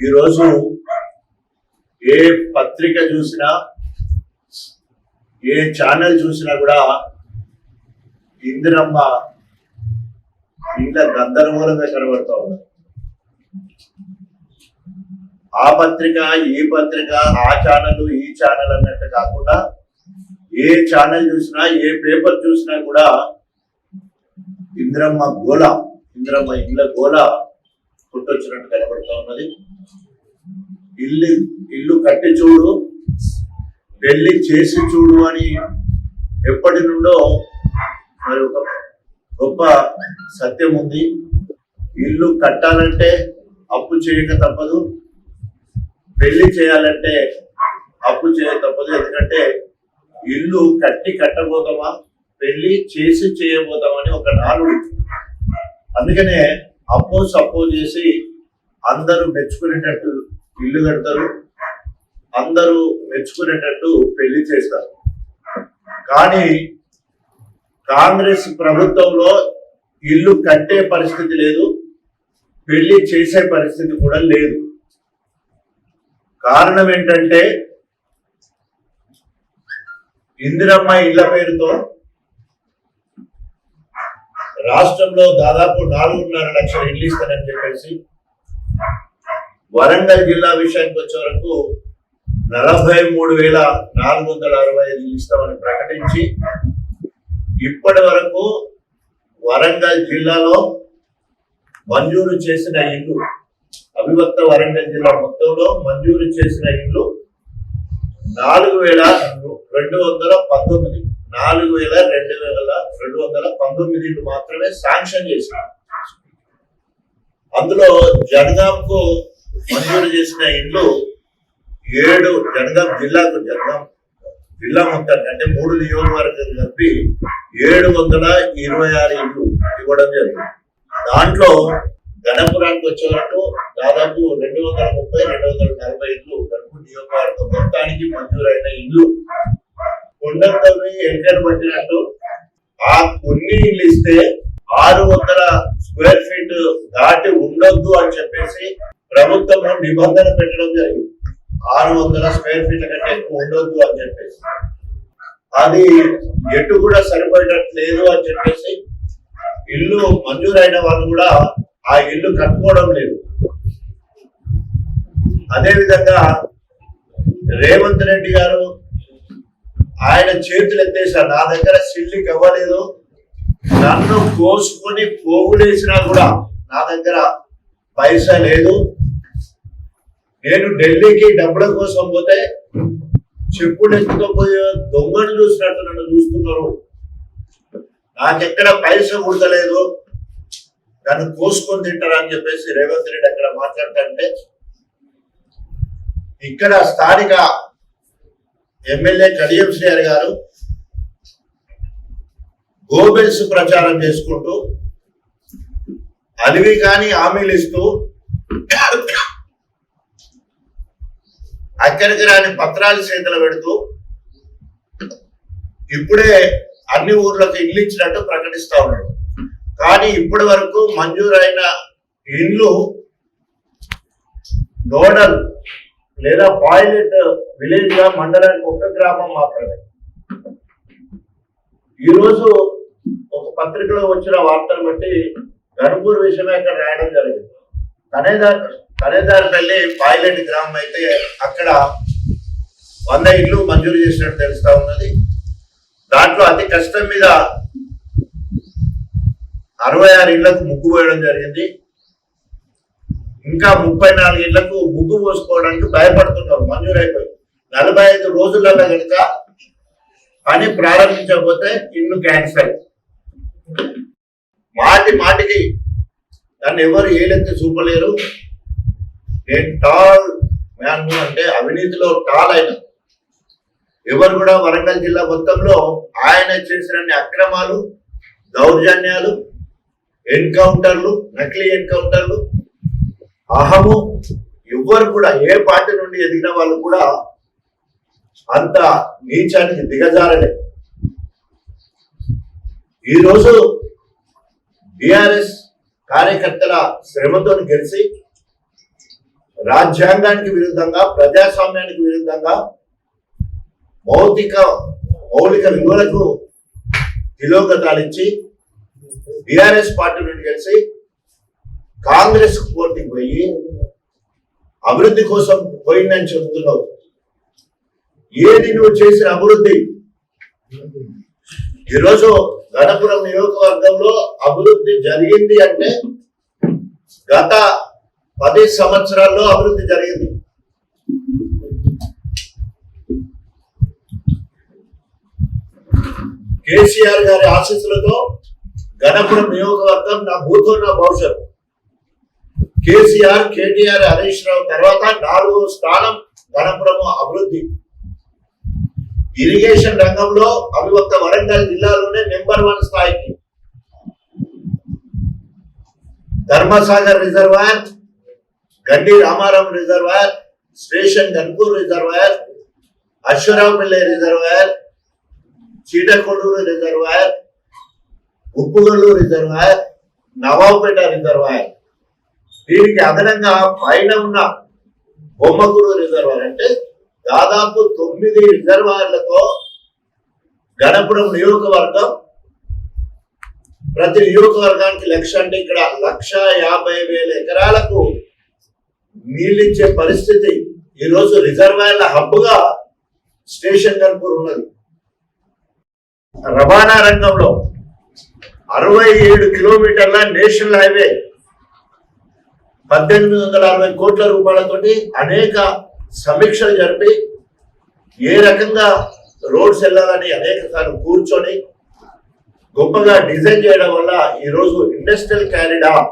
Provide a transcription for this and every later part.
ఈరోజు ఏ పత్రిక చూసినా ఏ ఛానల్ చూసినా కూడా ఇందిరమ్మ ఇంట్లో గందరగోళంగా కనబడతా ఉన్నారు ఆ పత్రిక ఈ పత్రిక ఆ ఛానల్ ఈ ఛానల్ అన్నట్టు కాకుండా ఏ ఛానల్ చూసినా ఏ పేపర్ చూసినా కూడా ఇంద్రమ్మ గోళ ఇంద్రమ్మ ఇండ్ల గోళ పుట్టొచ్చినట్టు కనబడుతూ ఉన్నది. ఇల్లు ఇల్లు కట్టి చూడు పెళ్ళి చేసి చూడు అని ఎప్పటి నుండో మరి ఒక గొప్ప సత్యం ఉంది. ఇల్లు కట్టాలంటే అప్పు చేయక తప్పదు. పెళ్ళి చేయాలంటే అప్పు చేయ తప్పదు. ఎందుకంటే ఇల్లు కట్టి కట్టబోతామా పెళ్ళి చేసి చేయబోతామని ఒక నాలుగు అందుకనే అప్పో సప్పో చేసి అందరూ మెచ్చుకునేటట్టు ఇల్లు కడతారు. అందరూ మెచ్చుకునేటట్టు పెళ్ళి చేస్తారు. కానీ కాంగ్రెస్ ప్రభుత్వంలో ఇల్లు కట్టే పరిస్థితి లేదు పెళ్ళి చేసే పరిస్థితి కూడా లేదు. కారణం ఏంటంటే ఇందిరమ్మ ఇళ్ళ పేరుతో రాష్ట్రంలో దాదాపు నాలుగున్నర లక్షల ఇల్లు ఇస్తారని చెప్పేసి వరంగల్ జిల్లా విషయానికి వచ్చే వరకు నలభై మూడు వేల నాలుగు వందల అరవై ఐదు ఇస్తామని ప్రకటించి ఇప్పటి వరకు వరంగల్ జిల్లాలో మంజూరు చేసిన ఇల్లు అవిభక్త వరంగల్ జిల్లా మొత్తంలో మంజూరు చేసిన ఇల్లు నాలుగు వేల రెండు వందల పంతొమ్మిది నాలుగు వేల రెండు వేల రెండు వందల పంతొమ్మిది మాత్రమే శాంక్షన్ చేశారు. అందులో జనగాంకు మంజూరు చేసిన ఇల్లు ఏడు జనగాం జిల్లాకు జనగాం జిల్లా మొత్తానికి అంటే మూడు నియోజకవర్గాలు కలిపి ఏడు వందల ఇరవై ఆరు ఇల్లు ఇవ్వడం జరిగింది. దాంట్లో గణపురానికి వచ్చే వరకు దాదాపు రెండు వందల ముప్పై రెండు వందల నలభై ఇల్లు గణపూర్ నియోజకవర్గం మొత్తానికి మంజూరైన ఇల్లు. కొండంతవి ఎంకర్ పట్టినట్టు ఆ కొన్ని ఇల్లు ఇస్తే ఆరు వందల స్క్వేర్ ఫీట్ దాటి ఉండొద్దు అని చెప్పేసి ప్రభుత్వం నిబంధన పెట్టడం జరిగింది. ఆరు వందల స్క్వేర్ ఫీట్ల కంటే ఎక్కువ ఉండొద్దు అని చెప్పేసి. అది ఎటు కూడా సరిపడేటట్టు లేదు అని చెప్పేసి ఇల్లు మంజూరైన వాళ్ళు కూడా ఆ ఇల్లు కట్టుకోవడం లేదు. అదే విధంగా రేవంత్ రెడ్డి గారు ఆయన చేతులు ఎత్తేసారు. నా దగ్గర సిల్లికి ఇవ్వలేదు. నన్ను కోసుకొని పోగులేసినా కూడా నా దగ్గర పైసా లేదు. నేను ఢిల్లీకి డబ్బుల కోసం పోతే చెప్పులు ఎత్తుకపోయే దొంగను చూసినట్టు నన్ను చూస్తున్నారు. నాకెక్కడ పైస కుడతలేదు దాన్ని కోసుకొని తింటారని అని చెప్పేసి రేవంత్ రెడ్డి అక్కడ మాట్లాడుతుంటే ఇక్కడ స్థానిక ఎమ్మెల్యే కడియం శ్రీహరి గారు గోబెల్స్ ప్రచారం చేసుకుంటూ అలివి కానీ హామీలు ఇస్తూ అక్కడికి రాని పత్రాలు చేతులు పెడుతూ ఇప్పుడే అన్ని ఊర్లకు ఇల్లు ఇచ్చినట్టు ప్రకటిస్తా ఉన్నాడు. కానీ ఇప్పటి వరకు మంజూరైన ఇల్లు నోడల్ లేదా పాయిలెట్ విలేజ్గా మండలానికి ఒక గ్రామం మాత్రమే. ఈరోజు ఒక పత్రికలో వచ్చిన వార్తలు బట్టి గణపూర్ విషయమే అక్కడ రాయడం జరిగింది. తనేదారి తల్లి పాయిలెట్ గ్రామం అయితే అక్కడ వంద ఇల్లు మంజూరు చేసినట్టు తెలుస్తా ఉన్నది. దాంట్లో అతి కష్టం మీద అరవై ఆరు ఇళ్ళకు ముగ్గు పోయడం జరిగింది. ఇంకా ముప్పై నాలుగు ఇళ్ళకు ముగ్గు పోసుకోవడానికి భయపడుతున్నారు మంజూరు అయిపోయి నలభై ఐదు రోజులలో కనుక పని ప్రారంభించకపోతే ఇల్లు క్యాన్సల్ మాటి మాటికి దాన్ని ఎవరు ఏలెత్తి చూపలేరు? టాల్ మ్యాన్ అంటే అవినీతిలో టాల్ అయిన ఎవరు కూడా వరంగల్ జిల్లా మొత్తంలో ఆయన చేసిన అక్రమాలు దౌర్జన్యాలు ఎన్కౌంటర్లు నకిలీ ఎన్కౌంటర్లు అహము ఎవ్వరు కూడా ఏ పార్టీ నుండి ఎదిగిన వాళ్ళు కూడా అంత నీచానికి దిగజారలే. ఈరోజు బిఆర్ఎస్ కార్యకర్తల శ్రమతో గెలిచి రాజ్యాంగానికి విరుద్ధంగా ప్రజాస్వామ్యానికి విరుద్ధంగా భౌతిక మౌలిక విలువలకు తిలోగతాలిచ్చి బీఆర్ఎస్ పార్టీ నుండి కలిసి కాంగ్రెస్ పోటీకి పోయి అభివృద్ధి కోసం పోయిందని చెబుతున్నావు ఏది నువ్వు చేసిన అభివృద్ధి? ఈరోజు గణపురం నియోజకవర్గంలో అభివృద్ధి జరిగింది అంటే గత పది సంవత్సరాల్లో అభివృద్ధి జరిగింది. కేసీఆర్ గారి ఆశీస్సులతో గణపురం నియోజకవర్గం నా భూతో నా భవిష్యత్. కేసీఆర్ కేటీఆర్ హరీష్ రావు తర్వాత నాలుగో స్థానం గణపురం అభివృద్ధి. ఇరిగేషన్ రంగంలో అవిభక్త వరంగల్ జిల్లాలోనే నెంబర్ వన్ స్థాయికి. Dharmasagar reservoir Gaddi Ramarao reservoir station Ghanpur reservoir Ashwaraopalli reservoir Cheetakodur reservoir Uppugallu reservoir Nawabpet reservoir. దీనికి అదనంగా పైన ఉన్న బొమ్మకూరు రిజర్వాయర్ అంటే దాదాపు తొమ్మిది రిజర్వాయర్లతో గణపురం నియోజకవర్గం ప్రతి నియోజకవర్గానికి లక్ష అంటే ఇక్కడ లక్ష యాభై వేల ఎకరాలకు నీళ్ళిచ్చే పరిస్థితి. ఈరోజు రిజర్వాయర్ల హబ్బుగా స్టేషన్ గణపూర్ ఉన్నది. రవాణా రంగంలో అరవై ఏడు కిలోమీటర్ల నేషనల్ హైవే పద్దెనిమిది వందల అరవై కోట్ల రూపాయలతోటి అనేక సమీక్షలు జరిపి ఏ రకంగా రోడ్స్ వెళ్ళాలని అనేక సార్లు కూర్చొని గొప్పగా డిజైన్ చేయడం వల్ల ఈరోజు ఇండస్ట్రియల్ క్యారిడార్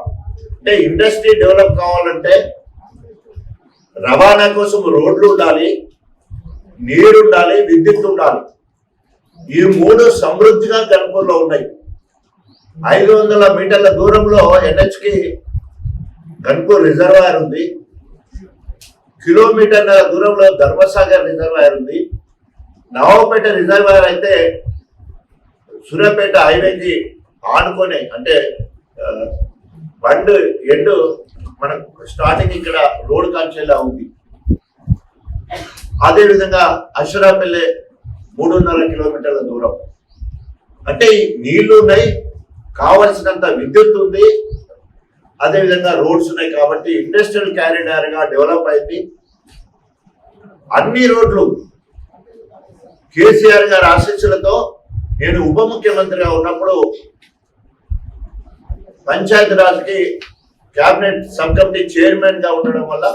అంటే ఇండస్ట్రీ డెవలప్ కావాలంటే రవాణా కోసం రోడ్లు ఉండాలి నీరు ఉండాలి విద్యుత్ ఉండాలి. ఈ మూడు సమృద్ధిగా గణపూర్లో ఉన్నాయి. ఐదు వందల మీటర్ల దూరంలో ఎన్హెచ్కి గణపూర్ రిజర్వాయర్ ఉంది. కిలోమీటర్ల దూరంలో ధర్మసాగర్ రిజర్వాయర్ ఉంది. నవాబపేట రిజర్వాయర్ అయితే సూర్యాపేట హైవేకి ఆనుకొని అంటే బండ్ ఎండు మనకు స్టార్టింగ్ ఇక్కడ రోడ్ కాల్చేలా ఉంది. అదేవిధంగా అశ్వరాపల్లె మూడున్నర కిలోమీటర్ల దూరం. అంటే నీళ్ళు ఉన్నాయి కావలసినంత విద్యుత్ ఉంది అదే విధంగా రోడ్స్ ఉన్నాయి కాబట్టి ఇండస్ట్రియల్ క్యారిడార్గా డెవలప్ అయింది. అన్ని రోడ్లు కేసీఆర్ గారి ఆశీస్సులతో నేను ఉప ముఖ్యమంత్రిగా ఉన్నప్పుడు పంచాయతీరాజ్కి క్యాబినెట్ సబ్ కమిటీ చైర్మన్గా ఉండడం వల్ల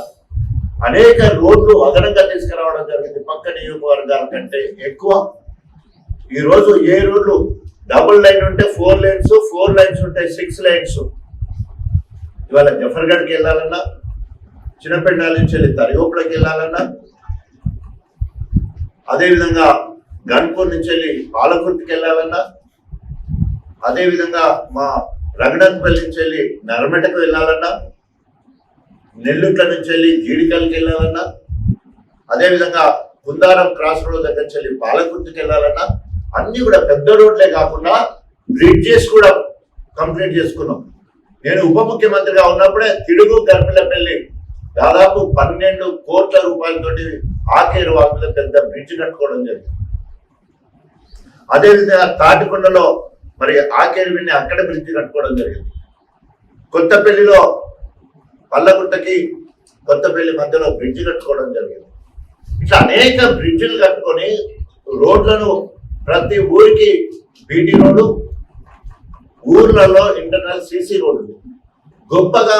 అనేక రోడ్లు అదనంగా తీసుకురావడం జరిగింది. పక్క నియోజకవర్గాల కంటే ఎక్కువ. ఈరోజు ఏ రోడ్లు డబుల్ లైన్ ఉంటే ఫోర్ లైన్స్ ఫోర్ లైన్స్ ఉంటే సిక్స్ లైన్స్. ఇవాళ జఫర్గఢ్కి వెళ్ళాలన్నా చిన్నపెండాల నుంచి వెళ్ళి తరిగోపులకి వెళ్ళాలన్నా అదేవిధంగా గన్పూర్ నుంచి వెళ్ళి పాలకుర్తికి వెళ్ళాలన్నా అదేవిధంగా మా రగడన్పల్లి నుంచి వెళ్ళి నర్మటకు వెళ్ళాలన్నా నెల్లుట్ల నుంచి వెళ్ళి జీడికల్కి వెళ్ళాలన్నా అదేవిధంగా కుందారం క్రాస్ రోడ్ దగ్గర నుంచి వెళ్ళి పాలకుర్తికి వెళ్ళాలన్నా అన్నీ కూడా పెద్ద రోడ్లే కాకుండా బ్రిడ్జెస్ కూడా కంప్లీట్ చేసుకున్నాం. నేను ఉప ముఖ్యమంత్రిగా ఉన్నప్పుడే తిడుగు గర్భిలపల్లి దాదాపు పన్నెండు కోట్ల రూపాయలతోటి ఆకేరు వాకుల పెద్ద బ్రిడ్జ్ కట్టుకోవడం జరిగింది. అదేవిధంగా తాటికొండలో మరి ఆకేరు విని అక్కడ బ్రిడ్జ్ కట్టుకోవడం జరిగింది. కొత్తపల్లిలో పల్లగుట్టకి కొత్తపల్లి మధ్యలో బ్రిడ్జ్ కట్టుకోవడం జరిగింది. ఇట్లా అనేక బ్రిడ్జిలు కట్టుకొని రోడ్లను ప్రతి ఊరికి బీటీ రోడ్డు ఊర్లలో ఇంటర్నల్ సీసీ రోడ్లు. గొప్పగా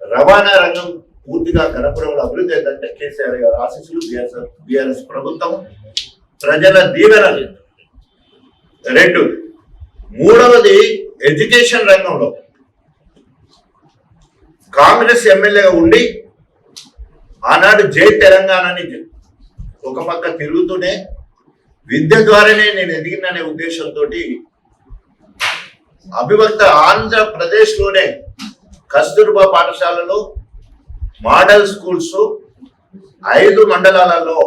రవాణా రంగం పూర్తిగా కనపడంలో అభివృద్ధి ఏంటంటే కేసీఆర్ గారు ఆశీస్సులు బిఆర్ఎస్ బిఆర్ఎస్ ప్రభుత్వం ప్రజల దీవెనలు రెండు మూడవది ఎడ్యుకేషన్ రంగంలో. కాంగ్రెస్ ఎమ్మెల్యేగా ఉండి ఆనాడు జై తెలంగాణని ఒక పక్క తిరుగుతూనే విద్య ద్వారానే నేను ఎదిగిననే ఉద్దేశంతో అభివక్త ఆంధ్రప్రదేశ్లోనే కస్తూర్బా పాఠశాలలో మోడల్ స్కూల్స్ ఐదు మండలాలలో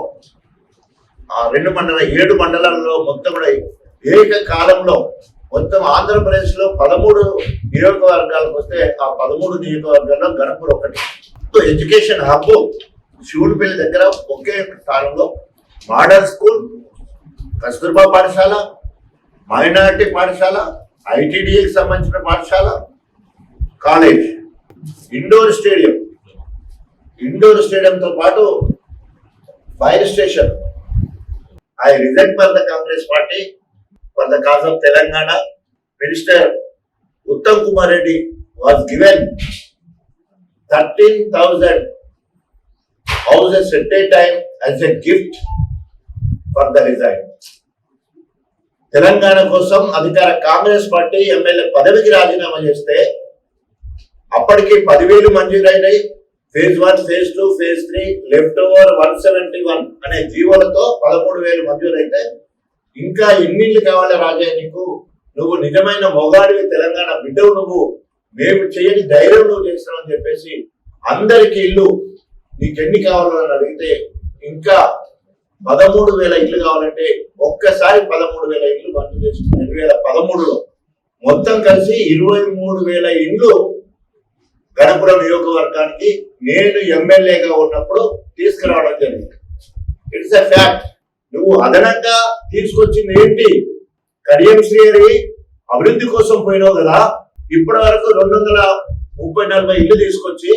ఆ రెండు మండల ఏడు మండలాల్లో మొత్తం కూడా ఏకకాలంలో మొత్తం ఆంధ్రప్రదేశ్లో పదమూడు నియోజకవర్గాలకు వస్తే ఆ పదమూడు నియోజకవర్గాల్లో గణపూర్ ఒకటి. ఎడ్యుకేషన్ హబ్ శివుడిపల్లి దగ్గర ఒకే స్థానంలో మోడల్ స్కూల్ కస్తూర్బా పాఠశాల మైనారిటీ పాఠశాల ఐటీడీఏకి సంబంధించిన పాఠశాల? కాలేజ్. Indoor stadium. ఇండోర్ స్టేడియంతో పాటు fire station. I reject for the Congress party for the cause of Telangana. Minister Uttam Kumar Reddy was given thirteen thousand houses at a time as a gift for the resign. Telangana కోసం అధికార Congress party MLA పదవికి రాజీనామా చేస్తే అప్పటికి పదివేలు మంజూరైనాయి. Phase one phase two phase three left over one seventy one అనే జీవోలతో పదమూడు వేలు మంజూరైతే ఇంకా ఎన్నిళ్ళు కావాలి రాజా నీకు? నువ్వు నిజమైన మొగాడివి తెలంగాణ బిడ్డవు నువ్వు. మేము చేయని ధైర్యం నువ్వు చేస్తున్నావు అని చెప్పేసి అందరికి ఇల్లు నీకెన్ని కావాలో అని అడిగితే ఇంకా పదమూడు వేల ఇల్లు కావాలంటే ఒక్కసారి పదమూడు వేల ఇల్లు మంజూరు చేసుకుని రెండు వేల పదమూడులో మొత్తం కలిసి ఇరవై మూడు వేల ఇల్లు గణపురం నియోజకవర్గానికి నేను ఎమ్మెల్యేగా ఉన్నప్పుడు తీసుకురావడం జరిగింది. ఇట్స్ ఎ ఫ్యాక్ట్ నువ్వు అదనంగా తీసుకొచ్చింది ఏంటి? కడియం శ్రీహరి అభివృద్ధి కోసం పోయినావు కదా. ఇప్పటి వరకు రెండు వందల ముప్పై నలభై ఇల్లు తీసుకొచ్చి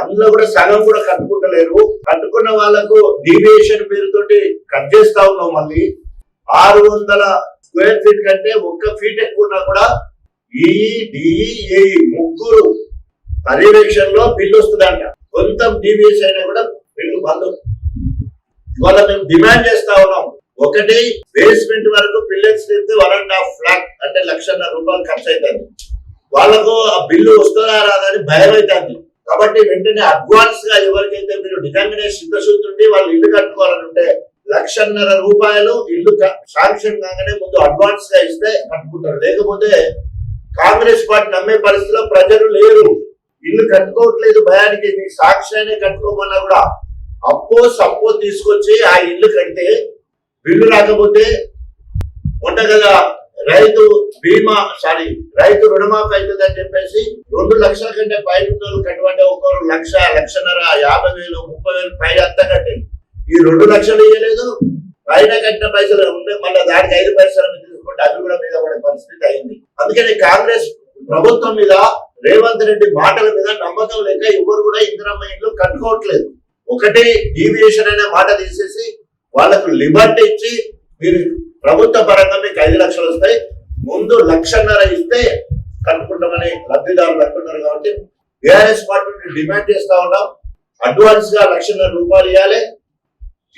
అందులో కూడా సగం కూడా కట్టుకుంటలేరు. కట్టుకున్న వాళ్ళకు డీవియేషన్ పేరుతోటి కట్ చేస్తా ఉన్నావు మళ్ళీ. ఆరు వందల స్క్వేర్ ఫీట్ కంటే ఒక్క ఫీట్ ఎక్కువ ఉన్నా కూడా ఈ డిఈ ముగ్గురు పర్యవేక్షణలో బిల్లు వస్తుందంట. కొంత డీవియేషన్ అయినా కూడా బిల్లు బంద్ ఇవాళ మేము డిమాండ్ చేస్తా ఉన్నాం. ఒకటి బేస్మెంట్ వరకు పిల్లర్స్ తెస్తే వన్ అండ్ హాఫ్ లాక్ అంటే లక్షన్నర రూపాయలు ఖర్చు అవుతుంది. వాళ్ళకు ఆ బిల్లు వస్తుందా రాదని భయం అవుతుంది కాబట్టి వెంటనే అడ్వాన్స్గా ఎవరికైతే మీరు డిటర్మినేషన్ సిద్ధశుద్ధి ఉండి వాళ్ళు ఇల్లు కట్టుకోవాలని ఉంటే లక్షన్నర రూపాయలు ఇల్లు శాంక్షన్ కాగానే ముందు అడ్వాన్స్గా ఇస్తే కట్టుకుంటారు. లేకపోతే కాంగ్రెస్ పార్టీ నమ్మే పరిస్థితిలో ప్రజలు లేరు. ఇల్లు కట్టుకోవట్లేదు భయానికి నీకు సాక్ష్యాన్ని కట్టుకోమన్నా కూడా అప్పో సప్పో తీసుకొచ్చి ఆ ఇల్లు కడితే బిల్లు రాకపోతే మొన్న కదా రైతు బీమా సారీ రైతు రుణమాఫీ అవుతుందని చెప్పేసి రెండు లక్షల కంటే పైన ఉన్నోళ్ళు కట్టమంటే లక్ష లక్షన్నర యాభై వేలు ముప్పై వేలు పైన అంతా కట్టింది ఈ రెండు లక్షలు ఇవ్వలేదు పైన కట్టిన పైసలు ఉంటే మళ్ళీ దానికి ఐదు పైసలు తీసుకుంటే అవి కూడా మీద పడే పరిస్థితి అయింది. అందుకని కాంగ్రెస్ ప్రభుత్వం మీద రేవంత్ రెడ్డి మాటల మీద నమ్మకం లేక ఎవరు కూడా ఇందిరమ్మ ఇల్లు కట్టుకోవట్లేదు. ఒకటి డీవియేషన్ అనే మాట తీసేసి వాళ్ళకు లిబర్టీ ఇచ్చి మీరు ప్రభుత్వ పరంగా మీకు ఐదు లక్షలు వస్తాయి. ముందు లక్షన్నర ఇస్తే కట్టుకుంటామని లబ్ధిదారులు అంటున్నారు కాబట్టి బీఆర్ఎస్ పార్టీ డిమాండ్ చేస్తా ఉన్నాం. అడ్వాన్స్గా లక్షన్నర రూపాయలు ఇవ్వాలి.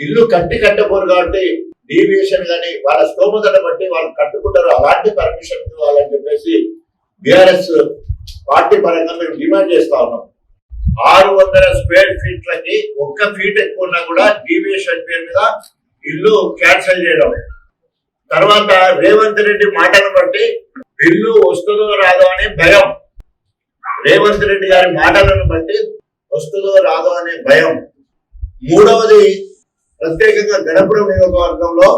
ఇల్లు కట్టి కట్టబోరు కాబట్టి డీవియేషన్ కానీ వాళ్ళ స్తోమతను బట్టి వాళ్ళు కట్టుకుంటారు. అలాంటి పర్మిషన్ ఇవ్వాలని చెప్పేసి బీఆర్ఎస్ పార్టీ పరంగా మేము డిమాండ్ చేస్తా ఉన్నాం. ఆరు వందల స్క్వేర్ ఫీట్లకి ఒక్క ఫీట్ ఎక్కువ ఉన్నా కూడా డీవియేషన్ పేరు మీద ఇల్లు క్యాన్సిల్ చేయడం. తర్వాత రేవంత్ రెడ్డి మాటను బట్టి బిల్లు వస్తుందో రాదో అనే భయం. రేవంత్ రెడ్డి గారి మాటలను బట్టి వస్తుందో రాదో అనే భయం. మూడవది ప్రత్యేకంగా గణపురం నియోజకవర్గంలో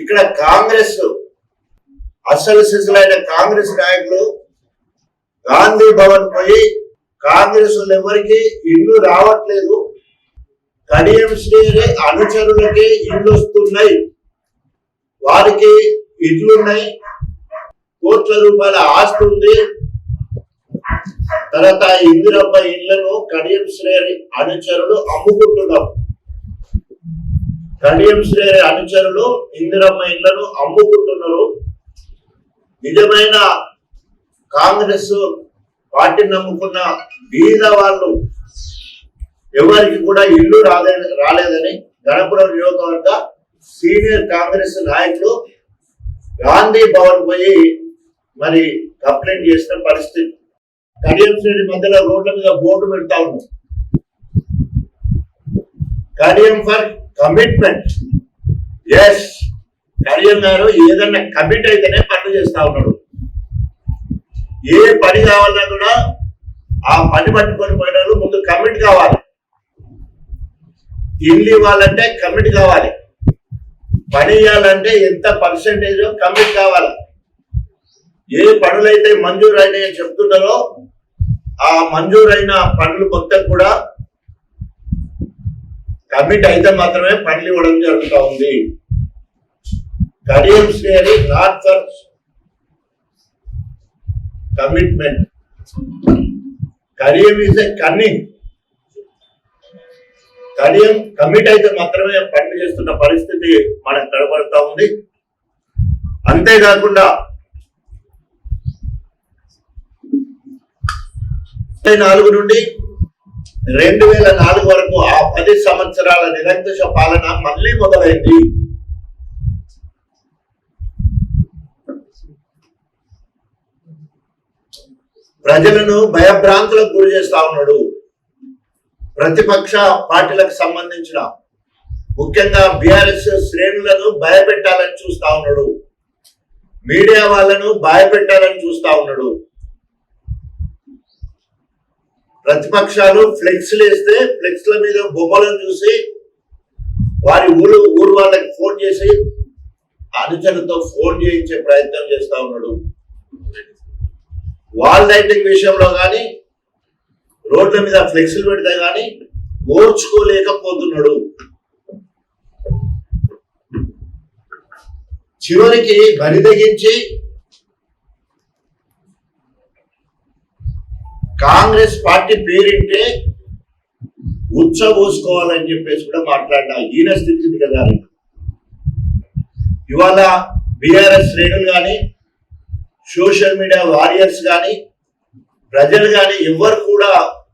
ఇక్కడ కాంగ్రెస్ అసలు సిసలైన కాంగ్రెస్ నాయకులు గాంధీ భవన్ పోయి కాంగ్రెస్ ఎవరికి ఇల్లు రావట్లేదు. కడియం శ్రీ అనుచరులకి ఇల్లు వస్తున్నాయి. వారికి ఇల్లున్నాయి కోట్ల రూపాయల ఆస్తి ఉంది. తర్వాత ఇందిరమ్మ ఇళ్ళను కడియం శ్రేణి అనుచరులు అమ్ముకుంటున్నాం. కడియం శ్రేణి అనుచరులు ఇందిరమ్మ ఇళ్ళను అమ్ముకుంటున్నారు. నిజమైన కాంగ్రెస్ పార్టీ నమ్ముకున్న బీద వాళ్ళు ఎవరికి కూడా ఇల్లు రాలే రాలేదని గణపురం నియోజకవర్గ సీనియర్ కాంగ్రెస్ నాయకులు గాంధీ భవన్ పోయి మరి కంప్లైంట్ చేసిన పరిస్థితి. కడియం శ్రేణి మధ్యలో రోడ్ల మీద బోర్డు పెడతా ఉన్నాం. Kadiyam for commitment. Yes Kadiyam గారు ఏదన్నా కమిట్ అయితేనే పనులు చేస్తా ఉన్నాడు. ఏ పని కావాలన్నా కూడా ఆ పని పట్టుకొని పోయినారు ముందు కమిట్ కావాలి. ఇల్లు ఇవ్వాలంటే కమిట్ కావాలి. పని చేయాలంటే ఎంత పర్సంటేజ్ కమిట్ కావాలి? ఏ పనులైతే మంజూరు అయినాయని చెప్తున్నారో ఆ మంజూరైన పనులు మొత్తం కూడా కమిట్ అయితే మాత్రమే పనులు ఇవ్వడం జరుగుతూ ఉంది. కడియం శ్రేణి not for commitment. Kadiyam is a cunning. Kadiyam commit అయితే మాత్రమే పనులు చేస్తున్న పరిస్థితి మనకు కనబడుతూ ఉంది. అంతేకాకుండా నాలుగు నుండి రెండు వేల నాలుగు వరకు ఆ పది సంవత్సరాల నిరంకుశ పాలన మళ్ళీ మొదలైంది. ప్రజలను భయభ్రాంతులకు గురి చేస్తా ఉన్నాడు. ప్రతిపక్ష పార్టీలకు సంబంధించిన ముఖ్యంగా బిఆర్ఎస్ శ్రేణులను భయపెట్టాలని చూస్తా ఉన్నాడు. మీడియా వాళ్ళను భయపెట్టాలని చూస్తా ఉన్నాడు. ప్రతిపక్షాలు ఫ్లెక్స్లు వేస్తే ఫ్లెక్స్ల మీద బొమ్మలను చూసి వారి ఊరు ఊరు వాళ్ళకి ఫోన్ చేసి అనుచరులతో ఫోన్ చేయించే ప్రయత్నం చేస్తా ఉన్నాడు. వాల్ రైటింగ్ విషయంలో కానీ రోడ్ల మీద ఫ్లెక్స్లు పెడితే కానీ ఓర్చుకోలేకపోతున్నాడు. చివరికి బరి తెగించి కాంగ్రెస్ పార్టీ పేరింటే ఉచ్చబోసుకోవాలని చెప్పేసి కూడా మాట్లాడినా ఈయన స్థితి కదా. ఇవాళ బీఆర్ఎస్ శ్రేణులు కానీ సోషల్ మీడియా వారియర్స్ కానీ ప్రజలు కానీ ఎవరు కూడా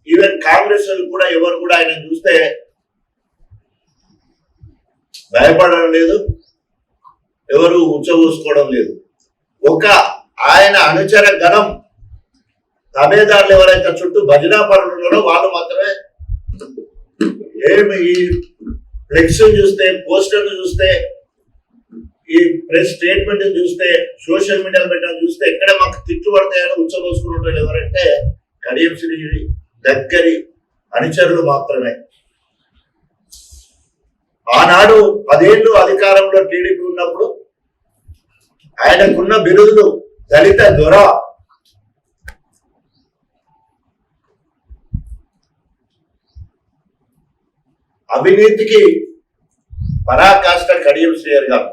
ఈవెన్ కాంగ్రెస్ కూడా ఎవరు కూడా ఆయన చూస్తే భయపడడం లేదు ఎవరు ఉచ్చబోసుకోవడం లేదు. ఒక ఆయన అనుచర గణం తబేదారులు ఎవరైతే చుట్టూ భజనా పనులు వాళ్ళు మాత్రమే ఏమి ఈ ఫ్లెక్స్ చూస్తే పోస్టర్లు చూస్తే ఈ ప్రెస్ స్టేట్మెంట్ చూస్తే సోషల్ మీడియాలో పెట్టడం చూస్తే ఎక్కడ మాకు తిట్టు పడతాయని ఉచ్చబోసుకున్న ఎవరంటే కడియం శ్రీ దగ్గరి అనుచరులు మాత్రమే. ఆనాడు పదేళ్ళు అధికారంలో టీడీపీ ఉన్నప్పుడు ఆయనకున్న బిరుదులు దళిత దొర. అవినీతికి పరాకాష్ట కడియం శ్రేయర్ గారు.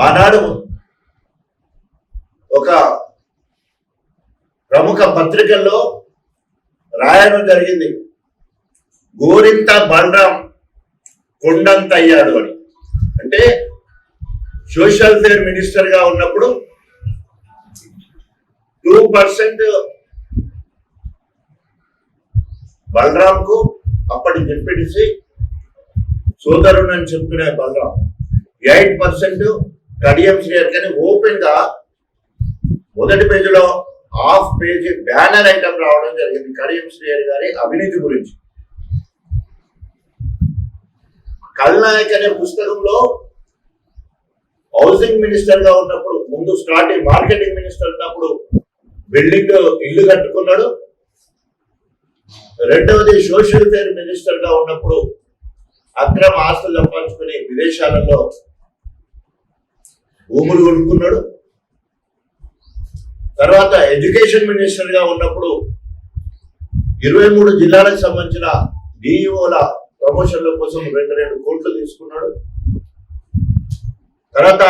ఆనాడు ఒక ప్రముఖ పత్రికల్లో రాయడం జరిగింది. గోరింత బలరాం కొండంత అయ్యాడు అని. అంటే సోషల్ ఫేర్ మినిస్టర్గా ఉన్నప్పుడు టూ పర్సెంట్ బలరాం కు అప్పటి జడ్పీటీసీ సోదరుడు అని చెప్పుకునే బలరాం ఎయిట్ పర్సెంట్ కడియం శ్రేయర్ కానీ ఓపెన్గా మొదటి పేజీలో హాఫ్ పేజీ బ్యానర్ ఐటమ్ రావడం జరిగింది. కడియం శ్రేయర్ గారి అవినీతి గురించి. కల్నాయక్ అనే పుస్తకంలో హౌసింగ్ మినిస్టర్గా ఉన్నప్పుడు ముందు స్టార్టింగ్ మార్కెటింగ్ మినిస్టర్ ఉన్నప్పుడు బిల్డింగ్ ఇల్లు కట్టుకున్నాడు. రెండవది సోషల్ ఫేర్ మినిస్టర్గా ఉన్నప్పుడు అక్రమ ఆస్తులు సంపాదించుకుని విదేశాలలో భూములు కొనుక్కున్నాడు. తర్వాత ఎడ్యుకేషన్ మినిస్టర్గా ఉన్నప్పుడు ఇరవై మూడు జిల్లాలకు సంబంధించిన డిఈఓల ప్రమోషన్ల కోసం రెండు రెండు కోట్లు తీసుకున్నాడు. తర్వాత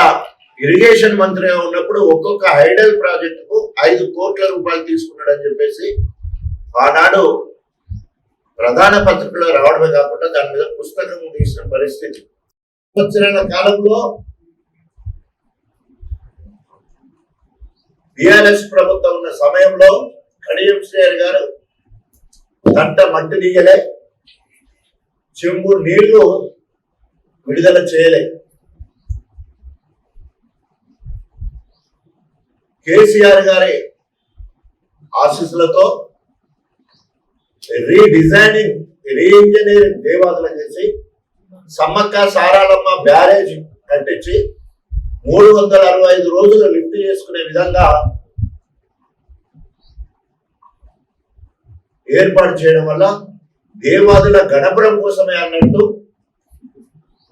ఇరిగేషన్ మంత్రిగా ఉన్నప్పుడు ఒక్కొక్క హైడల్ ప్రాజెక్టుకు ఐదు కోట్ల రూపాయలు తీసుకున్నాడు అని చెప్పేసి ఆనాడు ప్రధాన పత్రికలో రావడమే కాకుండా దాని మీద పుస్తకం తీసిన పరిస్థితి. సంవత్సరాల కాలంలో బిఆర్ఎస్ ప్రభుత్వం ఉన్న సమయంలో కడియం శ్రేయర్ గారు గంట మట్టి దిగలే చెంబు నీళ్ళు విడుదల చేయలే. కేసీఆర్ గారి ఆశీస్సులతో రీడిజైనింగ్ రీఇంజనీరింగ్ దేవాదులు చేసి సమ్మక్క సారాలమ్మ బ్యారేజ్ కట్టించి మూడు వందల అరవై ఐదు రోజులు లిఫ్ట్ చేసుకునే విధంగా ఏర్పాటు చేయడం వల్ల దేవాదుల గణపురం కోసమే అన్నట్టు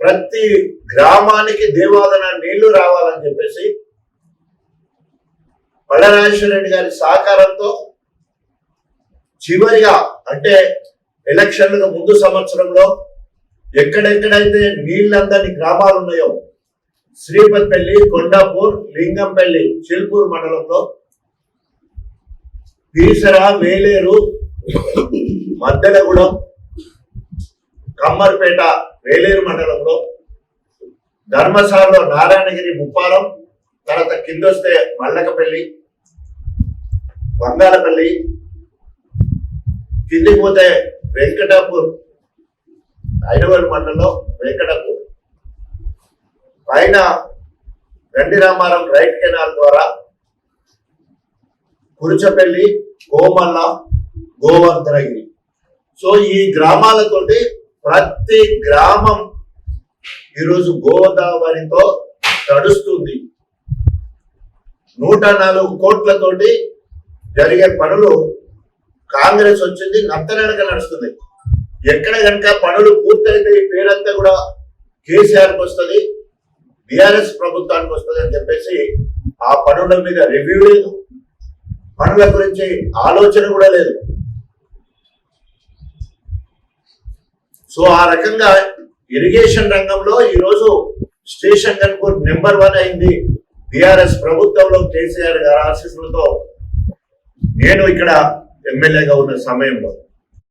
ప్రతి గ్రామానికి దేవాదన నీళ్ళు రావాలని చెప్పేసి పల్లరాజేశ్వర రెడ్డి గారి సహకారంతో చివరిగా అంటే ఎలక్షన్లకు ముందు సంవత్సరంలో ఎక్కడెక్కడైతే నీళ్ళందని గ్రామాలు ఉన్నాయో శ్రీపతిపల్లి కొండాపూర్ లింగంపల్లి చిల్పూర్ మండలంలో పీసర వేలేరు మద్దెలగూడెం కమ్మర్పేట వేలేరు మండలంలో ధర్మశాలలో నారాయణగిరి ముప్పారం తర్వాత కిందొస్తే మల్లకపల్లి వంగాలపల్లి కిందికి పోతే వెంకటాపూర్ ఐడవల్ మండలంలో వెంకటాపూర్. పైన రండి రామారం రైట్ కెనాల్ ద్వారా కురుచపల్లి గోమల్ల గోవర్ధనగిరి. సో ఈ గ్రామాలతోటి ప్రతి గ్రామం ఈరోజు గోదావరితో తడుస్తుంది నూట నాలుగు కోట్లతోటి జరిగే పనులు కాంగ్రెస్ వచ్చింది నత్తనడక నడుస్తుంది. ఎక్కడ కనుక పనులు పూర్తయితే ఈ పేరంతా కూడా కేసీఆర్కి వస్తుంది. బీఆర్ఎస్ ప్రభుత్వానికి వస్తుంది అని చెప్పేసి ఆ పనుల మీద రివ్యూ లేదు. పనుల గురించి ఆలోచన కూడా లేదు. సో ఆ రకంగా ఇరిగేషన్ రంగంలో ఈరోజు స్టేషన్ కనుకూర్ నెంబర్ వన్ అయింది. బీఆర్ఎస్ ప్రభుత్వంలో కేసీఆర్ గారి ఆశీస్సులతో నేను ఇక్కడ ఎమ్మెల్యేగా ఉన్న సమయంలో